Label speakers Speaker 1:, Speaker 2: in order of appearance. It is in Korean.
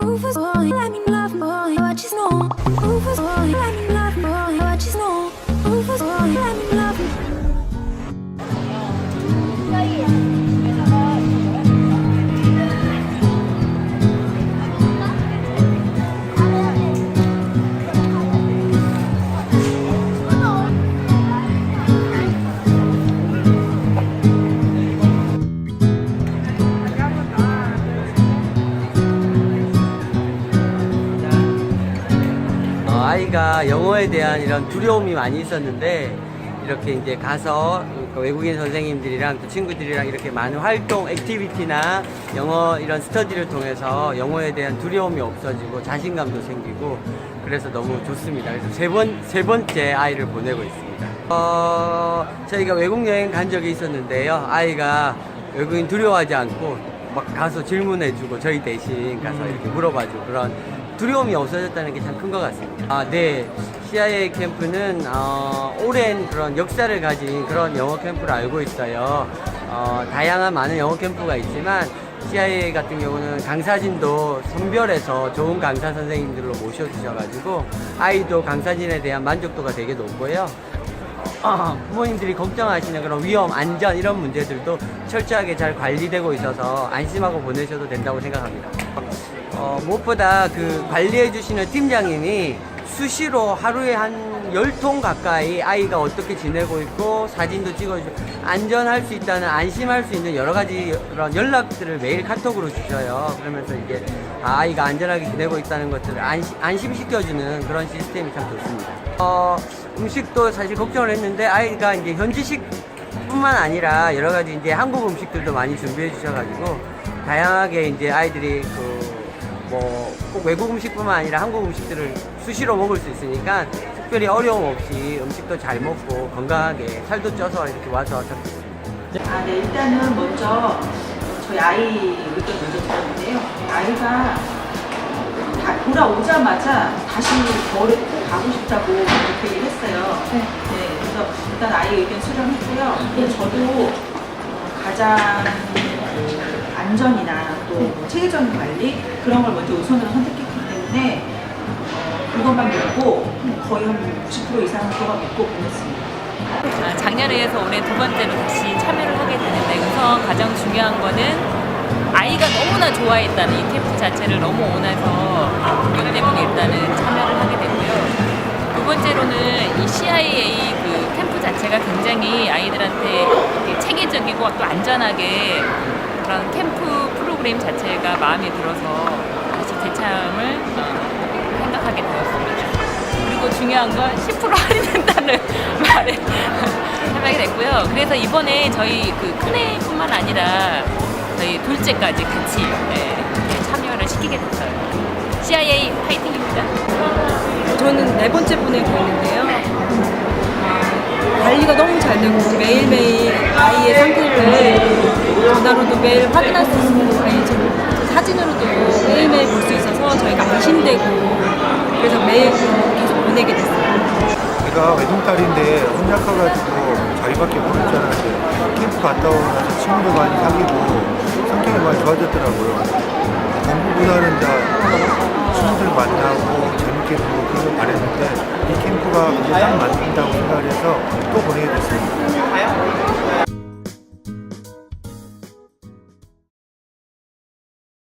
Speaker 1: Over boy, I mean love boy, what you know. Over boy, I
Speaker 2: mean 아이가 영어에 대한 이런 두려움이 많이 있었는데 이렇게 이제 가서 그 외국인 선생님들이랑 또 친구들이랑 이렇게 많은 활동, 액티비티나 영어 이런 스터디를 통해서 영어에 대한 두려움이 없어지고 자신감도 생기고 그래서 너무 좋습니다. 그래서 세 번, 세 번째 아이를 보내고 있습니다. 어, 저희가 외국 여행 간 적이 있었는데요. 아이가 외국인 두려워하지 않고 막 가서 질문해주고 저희 대신 가서 이렇게 물어봐주고 그런 두려움이 없어졌다는 게 참 큰 것 같습니다. 아, 네. CIA 캠프는 어, 오랜 그런 역사를 가진 그런 영어 캠프를 알고 있어요. 어, 다양한 많은 영어 캠프가 있지만 CIA 같은 경우는 강사진도 선별해서 좋은 강사 선생님들로 모셔주셔가지고 아이도 강사진에 대한 만족도가 되게 높고요. 어, 부모님들이 걱정하시는 그런 위험, 안전 이런 문제들도 철저하게 잘 관리되고 있어서 안심하고 보내셔도 된다고 생각합니다. 어, 무엇보다 그 관리해 주시는 팀장님이 수시로 하루에 한 10통 가까이 아이가 어떻게 지내고 있고 사진도 찍어주고 안전할 수 있다는 안심할 수 있는 여러 가지 그런 연락들을 매일 카톡으로 주셔요. 그러면서 이게 아, 아이가 안전하게 지내고 있다는 것들을 안심, 안심시켜주는 그런 시스템이 참 좋습니다. 어, 음식도 사실 걱정을 했는데 아이가 이제 현지식 뿐만 아니라 여러 가지 이제 한국 음식들도 많이 준비해 주셔가지고 다양하게 이제 아이들이 그 뭐 꼭 외국 음식뿐만 아니라 한국 음식들을 수시로 먹을 수 있으니까 특별히 어려움 없이 음식도 잘 먹고 건강하게 살도 쪄서 이렇게 와서 잡겠습니다.
Speaker 3: 아, 네, 일단은 먼저 저희 아이 의견 먼저 들었는데요. 아이가 다 돌아오자마자 다시 거를 가고 싶다고 그렇게 얘기를 했어요. 네. 그래서 일단 아이 의견 수렴했고요. 저도 어, 가장 그 안전이나 또뭐 체계적인 관리 그런 걸 먼저 우선으로 선택했기 때문에 어, 그것만 믿고 거의 한 90% 이상은 그거 믿고 보냈습니다.
Speaker 4: 아, 작년에 이어서 올해 두 번째로 다시 참여를 하게 되는데 우선 가장 중요한 거는 아이가 너무나 좋아했다는 이 캠프 자체를 너무 원해서 그것 때문에 일단은 참여를 하게 됐고요. 두 번째로는 이 CIA 그 캠프 자체가 굉장히 아이들한테 이렇게 체계적이고 또 안전하게 그런 캠프 프로그램 자체가 마음에 들어서 다시 재참을 어, 생각하게 되었습니다. 그리고 중요한 건 10% 할인된다는 말을 해하게 됐고요. 그래서 이번에 저희 그 큰애뿐만 아니라 저희 둘째까지 같이 네, 참여를 시키게 됐어요. CIA 파이팅입니다.
Speaker 5: 저는 네 번째 있는데요. 아, 관리가 너무 잘 되고 매일매일 아이의 상태를 전화로도 매일 확인할 수 있고 아니, 저 사진으로도 매일매일 볼 수 있어서 저희가 안심되고 그래서 매일 계속 보내게 됐어요.
Speaker 6: 제가 외동딸인데 혼자 커가지고 저희밖에 모를 줄 알았는데 캠프 갔다 오고 나서 친구도 많이 사귀고 성격이 많이 좋아졌더라고요. 공부보다는 다 친구들 만나고 재밌게 보고 그런 걸 바랬는데 이 캠프가 딱 맞는다고 생각을 해서 또 보내게 됐습니다.